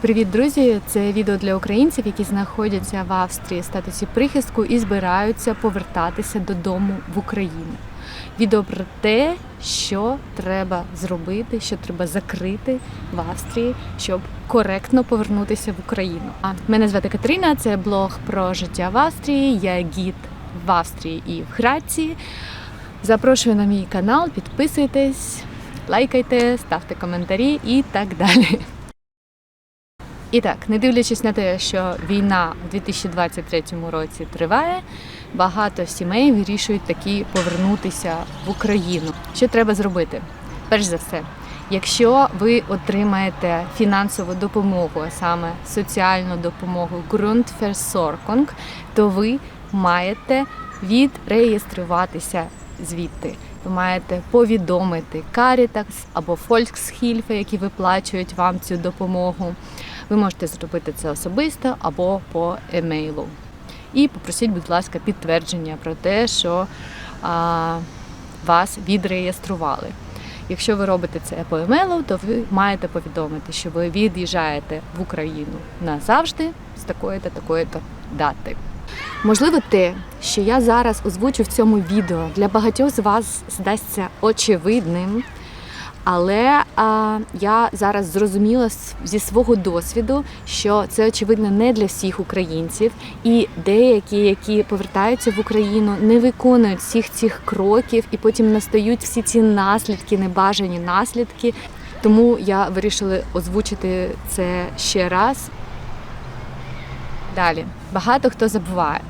Привіт, друзі! Це відео для українців, які знаходяться в Австрії в статусі прихистку і збираються повертатися додому в Україну. Відео про те, що треба зробити, що треба закрити в Австрії, щоб коректно повернутися в Україну. Мене звати Катерина. Це блог про життя в Австрії. Я гід в Австрії і в Грації. Запрошую на мій канал, підписуйтесь, лайкайте, ставте коментарі і так далі. І так, не дивлячись на те, що війна у 2023 році триває, багато сімей вирішують таки повернутися в Україну. Що треба зробити? Перш за все, якщо ви отримаєте фінансову допомогу, а саме соціальну допомогу Grundversorgung, то ви маєте відреєструватися звідти. Ви маєте повідомити Caritas або Volkshilfe, які виплачують вам цю допомогу. Ви можете зробити це особисто або по емейлу. І попросіть, будь ласка, підтвердження про те, що а, вас відреєстрували. Якщо ви робите це по емейлу, то ви маєте повідомити, що ви від'їжджаєте в Україну назавжди з такої-то такої-то дати. Можливо, те, що я зараз озвучу в цьому відео, для багатьох з вас здасться очевидним. Але а, я зараз зрозуміла зі свого досвіду, що це очевидно не для всіх українців, і деякі, які повертаються в Україну, не виконують всіх цих кроків, і потім настають всі ці наслідки, небажані наслідки. Тому я вирішила озвучити це ще раз. Далі багато хто забуває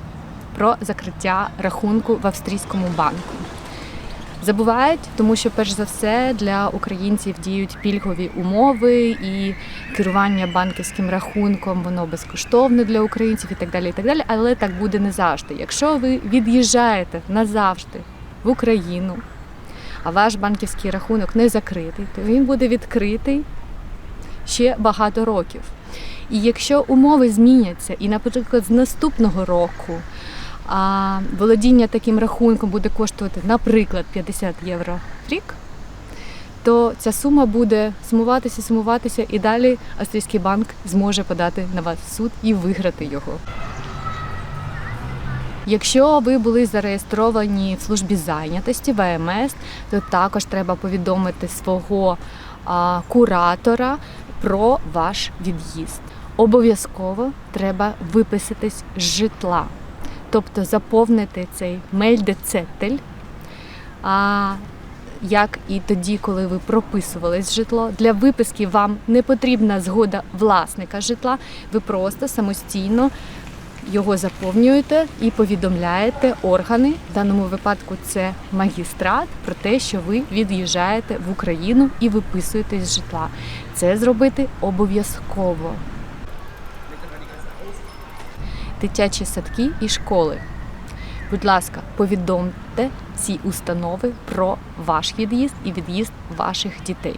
про закриття рахунку в австрійському банку. Забувають, тому що перш за все для українців діють пільгові умови і керування банківським рахунком воно безкоштовне для українців і так далі. І так далі. Але так буде не завжди. Якщо ви від'їжджаєте назавжди в Україну, а ваш банківський рахунок не закритий, то він буде відкритий ще багато років. І якщо умови зміняться, і, наприклад, з наступного року а володіння таким рахунком буде коштувати, наприклад, 50 євро в рік, то ця сума буде сумуватися, сумуватися, і далі австрійський банк зможе подати на вас в суд і виграти його. Якщо ви були зареєстровані в службі зайнятості в АМС, то також треба повідомити свого а, куратора про ваш від'їзд. Обов'язково треба виписатись з житла, тобто заповнити цей мельдецетель. А як і тоді, коли ви прописувались житло, для виписки вам не потрібна згода власника житла, ви просто самостійно його заповнюєте і повідомляєте органи, в даному випадку це магістрат, про те, що ви від'їжджаєте в Україну і виписуєтесь з житла. Це зробити обов'язково. Дитячі садки і школи. Будь ласка, повідомте ці установи про ваш від'їзд і від'їзд ваших дітей.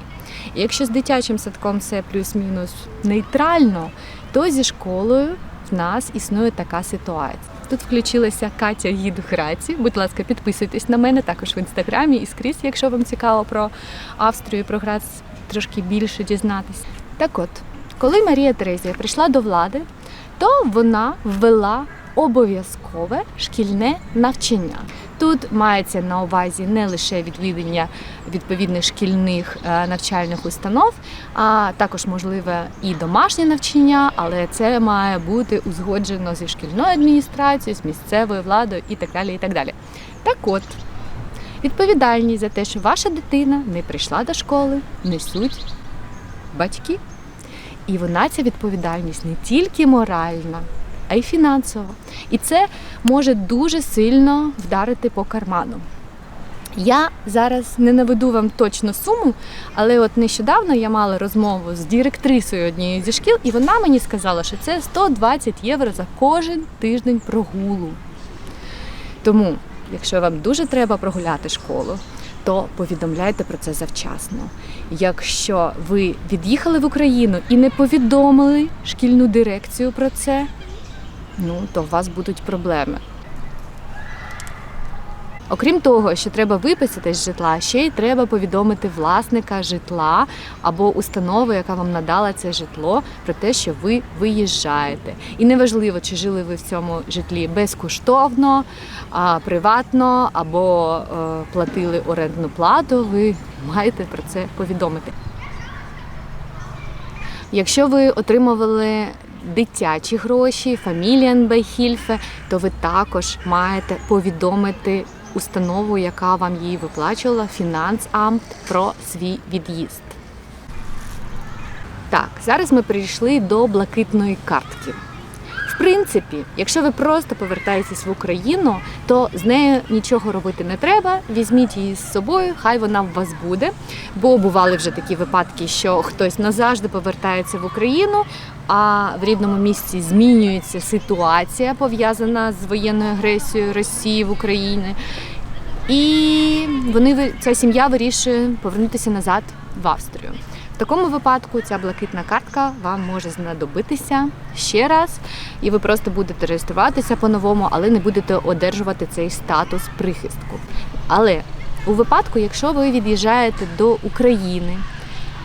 І якщо з дитячим садком все плюс-мінус нейтрально, то зі школою в нас існує така ситуація. Тут включилася Катя Гід Граці. Будь ласка, підписуйтесь на мене також в інстаграмі і скрізь, якщо вам цікаво про Австрію і про Грац трошки більше дізнатися. Так от, коли Марія Терезія прийшла до влади, то вона ввела обов'язкове шкільне навчання. Тут мається на увазі не лише відвідання відповідних шкільних е, навчальних установ, а також можливе і домашнє навчання, але це має бути узгоджено зі шкільною адміністрацією, з місцевою владою і так далі. І так далі. Так от, відповідальність за те, що ваша дитина не прийшла до школи, несуть батьки. І вона ця відповідальність не тільки моральна, а й фінансова. І це може дуже сильно вдарити по карману. Я зараз не наведу вам точну суму, але от нещодавно я мала розмову з директрисою однієї зі шкіл, і вона мені сказала, що це 120 євро за кожен тиждень прогулу. Тому, якщо вам дуже треба прогуляти школу, то повідомляйте про це завчасно. Якщо ви від'їхали в Україну і не повідомили шкільну дирекцію про це, ну то у вас будуть проблеми. Окрім того, що треба виписати з житла, ще й треба повідомити власника житла або установи, яка вам надала це житло, про те, що ви виїжджаєте. І неважливо, чи жили ви в цьому житлі безкоштовно, приватно або е, платили орендну плату. Ви маєте про це повідомити. Якщо ви отримували дитячі гроші, фаміліанбейхільфе, то ви також маєте повідомити установу, яка вам її виплачувала, фінансамт, про свій від'їзд. Так, зараз ми прийшли до блакитної картки. В принципі, якщо ви просто повертаєтесь в Україну, то з нею нічого робити не треба. Візьміть її з собою, хай вона в вас буде. Бо бували вже такі випадки, що хтось назавжди повертається в Україну, а в рідному місці змінюється ситуація пов'язана з воєнною агресією Росії в Україні. І вони ця сім'я вирішує повернутися назад в Австрію. В такому випадку ця блакитна картка вам може знадобитися ще раз, і ви просто будете реєструватися по-новому, але не будете одержувати цей статус прихистку. Але у випадку, якщо ви від'їжджаєте до України,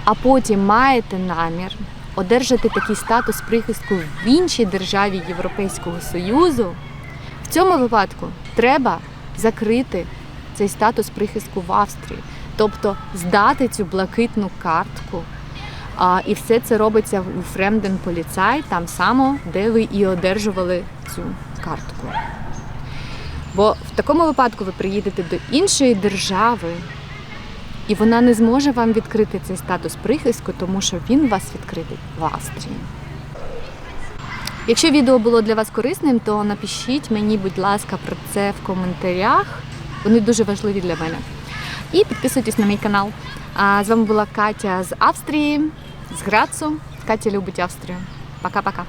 а потім маєте намір одержати такий статус прихистку в іншій державі Європейського Союзу, в цьому випадку треба закрити цей статус прихистку в Австрії, тобто здати цю блакитну картку. А, і все це робиться у Фремден Поліцай, там само, де ви і одержували цю картку. Бо в такому випадку ви приїдете до іншої держави, і вона не зможе вам відкрити цей статус прихистку, тому що він вас відкритий в Австрії. Якщо відео було для вас корисним, то напишіть мені, будь ласка, про це в коментарях. Вони дуже важливі для мене. І підписуйтесь на мій канал. А з вами була Катя з Австрії, з Грацу. Катя любить Австрію. Пока-пока.